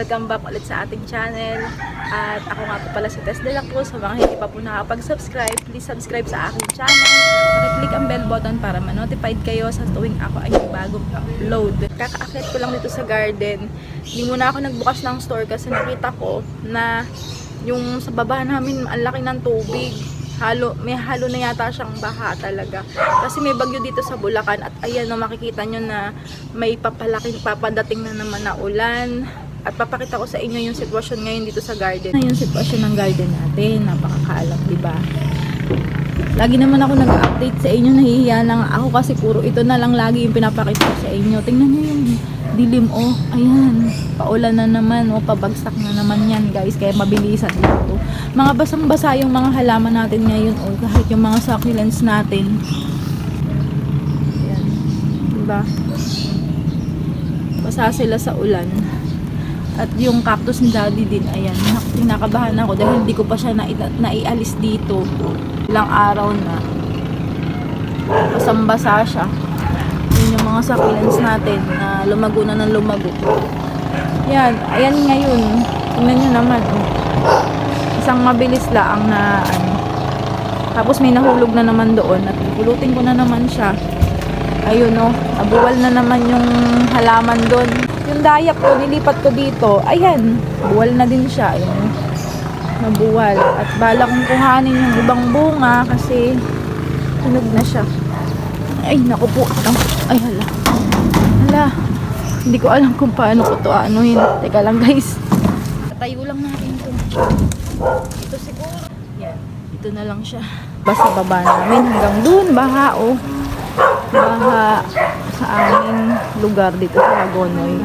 Welcome back ulit sa ating channel. At ako nga po pala si Tess De La Cruz. Sa mga hindi pa po nakapag-subscribe, please subscribe sa aking channel. Pakiclick ang bell button para ma-notified kayo sa tuwing ako ay may bagong upload. Kakaakit ko lang dito sa garden. Hindi muna ako nagbukas ng store kasi nakita ko na yung sa baba namin ang laki ng tubig. Halo, may halo na yata siyang baha talaga. Kasi may bagyo dito sa Bulacan at ayan no, makikita nyo na may papalaki, papadating na naman na ulan. At papakita ko sa inyo yung sitwasyon ngayon dito sa garden. Yung sitwasyon ng garden natin, napakakaalap, di ba? Lagi naman ako nag-update sa inyo, nahihiya lang ako kasi puro ito na lang lagi yung pinapakita ko sa inyo. Tingnan nyo yung dilim, oh, ayan, paulan na naman, oh, pabagsak na naman yan, guys, kaya mabilisan dito. Mga basang-basa yung mga halaman natin ngayon, oh, kahit yung mga succulents natin. Ayan, diba? Basa sila sa ulan. At yung cactus ni daddy din, ayan, nak- kinakabahan ako dahil hindi ko pa siya nai- naialis dito. Ilang araw na. Basang-basa siya. Yun yung mga succulents natin na lumago na ng lumago. Yan, ayan ngayon. Tingnan nyo naman, oh. Isang mabilis lang na, ano. Tapos may nahulog na naman doon at pulutin ko na naman siya. Ayun, oh. Nabuwal na naman yung halaman doon. Yung dayak ko, nilipat ko dito. Ayan, buwal na din siya. Ayun, nabuwal. At bala kong kuhanin yung ibang bunga kasi tunog na siya. Ay, naku po. Ay, hala. Hala. Hindi ko alam kung paano ko to anuhin. Teka lang, guys. Tayo lang natin to. Ito siguro. Yan. Ito na lang siya. Basta baba namin hanggang dun. Baha, oh. Baha sa aming lugar dito sa Agonoy.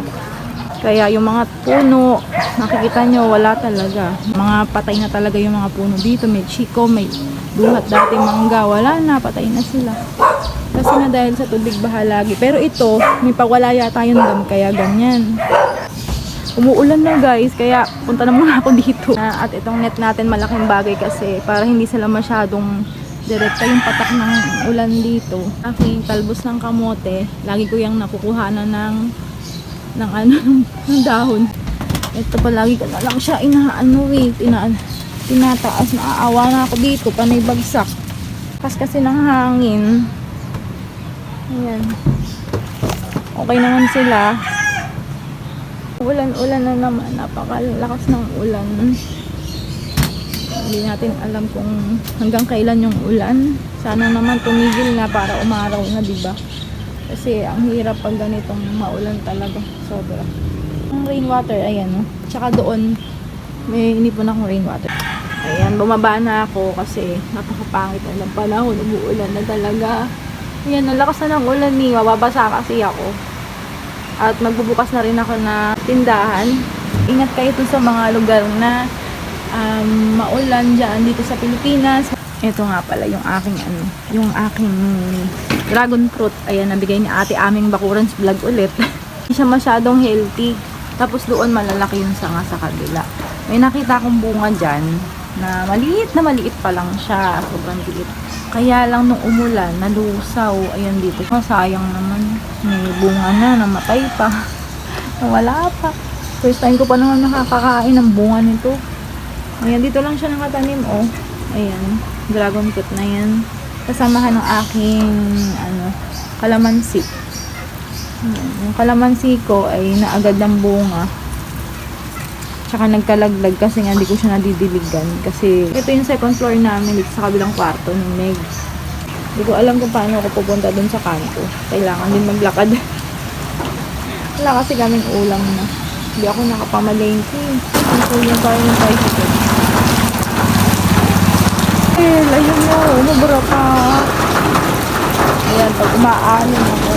Kaya yung mga puno, nakikita nyo, wala talaga. Mga patay na talaga yung mga puno dito. May chiko, may duhat dati mangga. Wala na, patay na sila. Kasi na dahil sa tubig baha lagi. Pero ito, may pawala yata yung dam, kaya ganyan. Umuulan na guys, kaya punta na muna ako dito. At itong net natin malaking bagay kasi para hindi sila masyadong direkta yung patak ng ulan dito. Aking talbos ng kamote, lagi ko yung nakukuha na ng ng ano ng dahon. Ito palagi ko na lang siya inaano eh, tina, tinataas na aawa na ako dito, panay bagsak. Kas kasi ng hangin. Ayan. Okay naman sila. Ulan-ulan na naman. Napakalakas ng ulan. Hindi natin alam kung hanggang kailan yung ulan. Sana naman tumigil na para umaraw na, di ba? Kasi ang hirap pag ganitong maulan talaga. Sobra. Ang rainwater, ayan, no? Tsaka doon, may inipon akong rainwater. Ayan, bumaba na ako kasi napakapangit na ng panahon. Umuulan na talaga. Ayan, nalakas na ng ulan ni. Mababasa kasi ako. At magbubukas na rin ako na tindahan. Ingat kayo sa mga lugar na um, maulan dyan dito sa Pilipinas. Ito nga pala yung aking ano, yung aking dragon fruit. Ayan, nabigay ni ate aming Bakurans vlog ulit. Hindi siya masyadong healthy. Tapos doon malalaki yung sanga sa kabila. May nakita akong bunga dyan na maliit na maliit pa lang siya. Sobrang liit. Kaya lang nung umulan, nalusaw. Ayan dito. Oh, sayang naman. May bunga na, namatay pa. Wala pa. First time ko pa naman nakakakain ng bunga nito. Ayan, dito lang siya nakatanim, oh. Ayan, dragon fruit na yan. Kasamahan ng aking, ano, kalamansi. Ayan, yung kalamansi ko ay naagad ng bunga. Tsaka nagkalaglag kasi nga hindi ko siya nadidiligan. Kasi ito yung second floor namin dito sa kabilang kwarto ng Meg. Hindi ko alam kung paano ako pupunta dun sa kanto. Kailangan din maglakad. Wala kasi kaming ulam na. Hindi ako nakapamalengke. Ang kulang tayo ng tricycle. Eh, ayun mo. Umubra pa. Ayan, pag umaanin ako.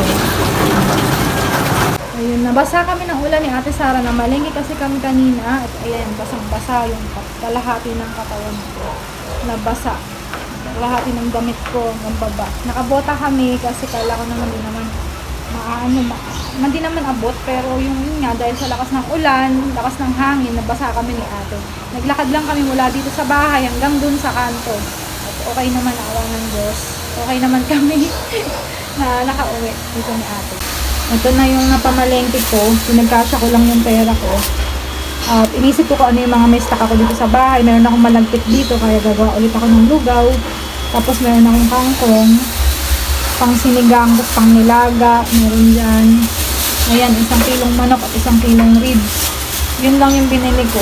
Ayun, nabasa kami ng ulan ni Ate Sara na malengke kasi kami kanina. At ayan, basang-basa yung kalahati ng katawan ko. Nabasa. Kalahati ng damit ko ng baba. Nakabota kami kasi kala ko naman din naman maano, ma, hindi naman abot, pero yung yun nga, dahil sa lakas ng ulan, lakas ng hangin, nabasa kami ni ate. Naglakad lang kami mula dito sa bahay hanggang dun sa kanto. At okay naman, awa ng Diyos. Okay naman kami na nakauwi dito ni ate. Ito na yung napamalengke ko. Pinagkasya ko lang yung pera ko. At inisip ko kung ano yung mga may stock ako dito sa bahay. Meron akong malagkit dito, kaya gagawa ulit ako ng lugaw. Tapos meron akong kangkong, pang sinigang, pang nilaga, meron dyan. Ayan, isang kilong manok at isang kilong ribs. Yun lang yung binili ko.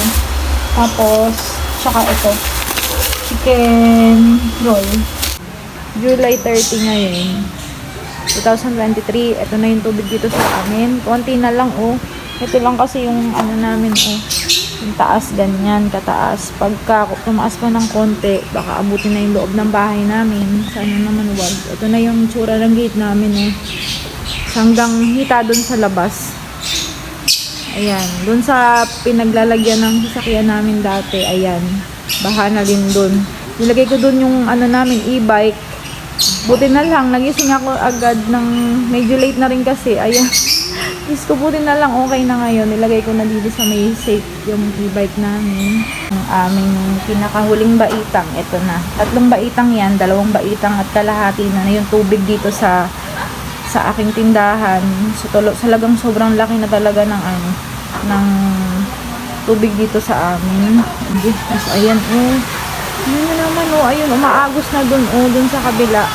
Tapos, tsaka ito, chicken roll. July 30 ngayon. 2023. Ito na yung tubig dito sa amin. Konti na lang, oh. Ito lang kasi yung ano namin, oh. Yung taas, ganyan, kataas. Pagka tumaas pa ng konti, baka abutin na yung loob ng bahay namin. Sana naman wag. Ito na yung tsura ng gate namin, eh. Hanggang hita dun sa labas. Ayan. Dun sa pinaglalagyan ng sasakyan namin dati, ayan. Baha na din dun. Nilagay ko dun yung ano namin, e-bike. Buti na lang, nagising ako agad ng medyo late na rin kasi. Ayan. Is ko buti na lang, okay na ngayon. Nilagay ko na dito sa may safe yung e-bike namin. Ang aming pinakahuling baitang, ito na. Tatlong baitang yan, dalawang baitang at kalahati na yung tubig dito sa sa aking tindahan. So, tulo, talagang sobrang laki na talaga ng ano, ng tubig dito sa amin. Tapos, ayan, oh. Na naman, oh. Ayun, umaagos na dun, oh, dun sa kabila.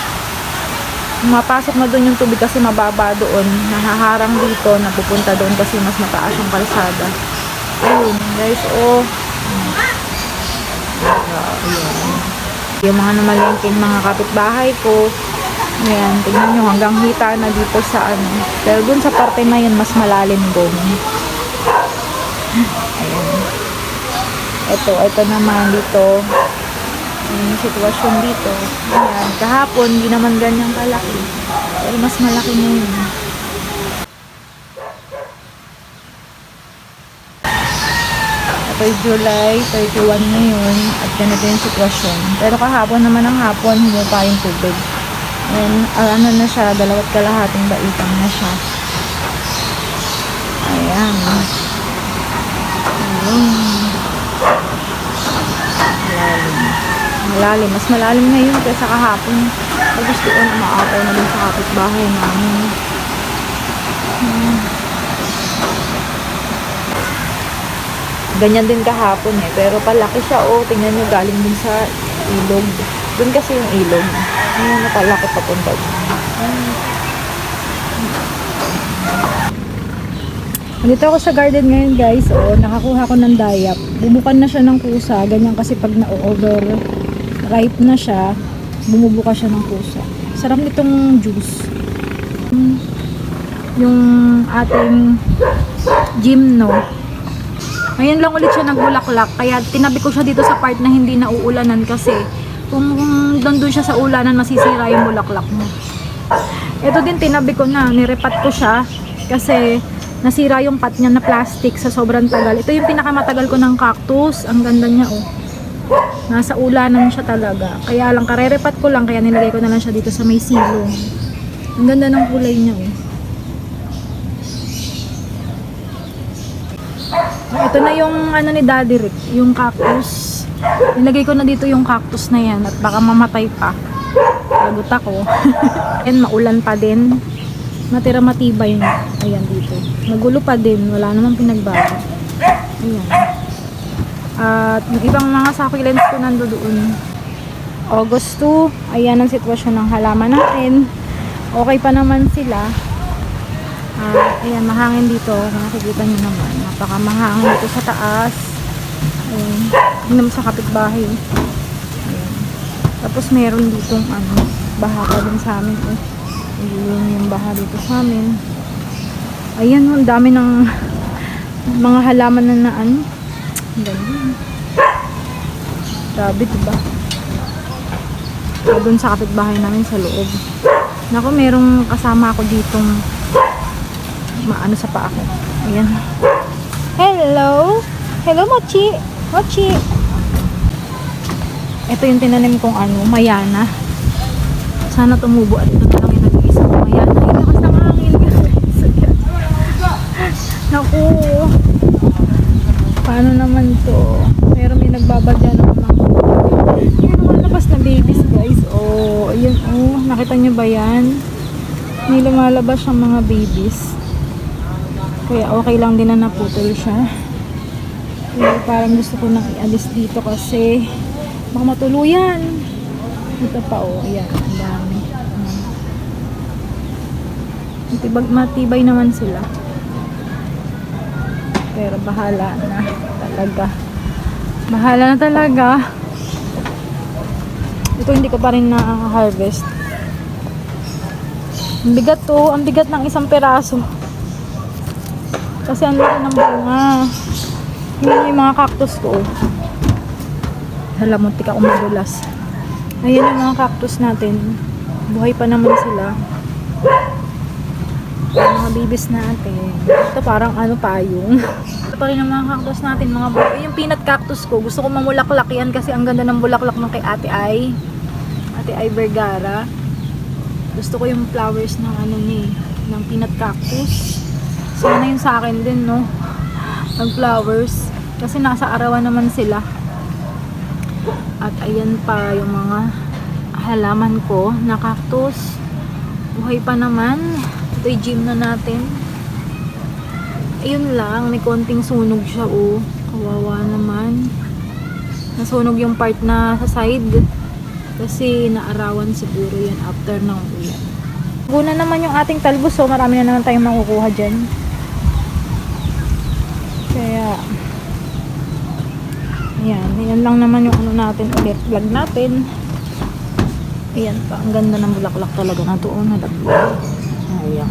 Mapasok na dun yung tubig kasi mababa doon. Nahaharang dito, napupunta doon kasi mas mataas yung kalsada. Ayun, guys, oh. Ayan. Yung mga namalengking mga kapitbahay ko, Ayan, tignan nyo hanggang hita na dito sa ano. Pero dun sa parte na yun, mas malalim dun. Ayan. Ito, ito naman dito. Yung sitwasyon dito. Ayan, kahapon, hindi naman ganyan kalaki. Pero mas malaki ngayon. Ito yung July 31 ngayon at ganito yung sitwasyon. Pero kahapon naman ang hapon, hindi pa yung tubig. And, ah, ano na siya, dalawat kalahating baitang na siya. Ayan. Ayun. Malalim. Malalim. Mas malalim ngayon kaysa kahapon. Tapos doon, umaapaw na din sa kapitbahay namin. Hmm. Ganyan din kahapon eh. Pero palaki siya, oh. Tingnan nyo, galing din sa ilog. Doon kasi yung ilog. Ngayon, napalaki papunta. Nandito ako sa garden ngayon guys. O, nakakuha ko ng dayap. Bumukan na siya ng kusa. Ganyan kasi pag na-over ripe na siya, bumubuka siya ng kusa. Sarap nitong juice. Yung ating gymno. Ngayon lang ulit siya nagbulaklak. Kaya tinabi ko siya dito sa part na hindi nauulanan kasi kung, kung doon siya sa ulanan, masisira yung bulaklak mo. Ito din tinabi ko na, nirepat ko siya kasi nasira yung pot niya na plastic sa sobrang tagal. Ito yung pinakamatagal ko ng cactus. Ang ganda niya oh. Nasa ulanan siya talaga. Kaya lang, karerepat ko lang, kaya nilagay ko na lang siya dito sa may silong. Ang ganda ng kulay niya oh. Ito na yung ano ni Daddy Rick, yung cactus. Nilagay ko na dito yung cactus na yan at baka mamatay pa. Lagot ako. Yan, maulan pa din. Natira matibay na. Ayan dito. Magulo pa din. Wala namang pinagbago. Ayan. At yung ibang mga succulents ko nando doon. August 2. Ayan ang sitwasyon ng halaman natin. Okay pa naman sila. Ah, ayan, mahangin dito. Nakikita nyo naman. Napaka mahangin dito sa taas. Hindi naman sa kapitbahay. Tapos meron ditong ano, baha pa din sa amin. Eh. Ayun yung baha dito sa amin. Ayan, ang dami ng mga halaman na na ano. Ang ganda. Grabe, diba? Doon sa kapitbahay namin sa loob. Naku, merong kasama ako ditong maano sa paa ko. Ayan. Hello! Hello, Mochi! Mochi! Ito yung tinanim kong ano, mayana. Sana tumubo at ito lang yung nag-iisang mayana. Ay, lakas ng hangin. Naku! Paano naman to? Pero may nagbabadya ng mga Ayan, lumalabas na babies guys. Oh, ayan oh. Nakita nyo ba yan? May lumalabas siyang mga babies. Kaya okay lang din na naputol siya. Pero parang gusto ko nang ialis dito kasi baka matuluyan. Ito pa oh, ayan, ang dami. Ayan. Matibag, matibay naman sila. Pero bahala na talaga. Bahala na talaga. Ito hindi ko pa rin na-harvest. Ang bigat to, ang bigat ng isang peraso. Kasi ang laki ng bunga. Yun yung mga cactus ko. Hala, muntik ako madulas. Ayan yung mga cactus natin. Buhay pa naman sila. Yung mga babies natin. Ito parang ano payong. Ito pa rin ang mga cactus natin, mga buhay. Yung peanut cactus ko, gusto ko mamulaklak yan kasi ang ganda ng bulaklak ng kay Ate Ai. Ate Ai Vergara. Gusto ko yung flowers ng ano ni, ng peanut cactus. Sana yun sa akin din, no? Ng flowers. Kasi nasa arawan naman sila. At ayan pa yung mga halaman ko na cactus. Buhay pa naman. Ito yung gym na natin. Ayun lang, may konting sunog siya, oh. Kawawa naman. Nasunog yung part na sa side. Kasi naarawan siguro yan after ng ulan. Guna naman yung ating talbos, so marami na naman tayong makukuha dyan. Kaya, ayan, ayan lang naman yung ano natin ulit, vlog natin. Ayan pa, ang ganda ng bulaklak talaga na doon, nalaglag. Ayan.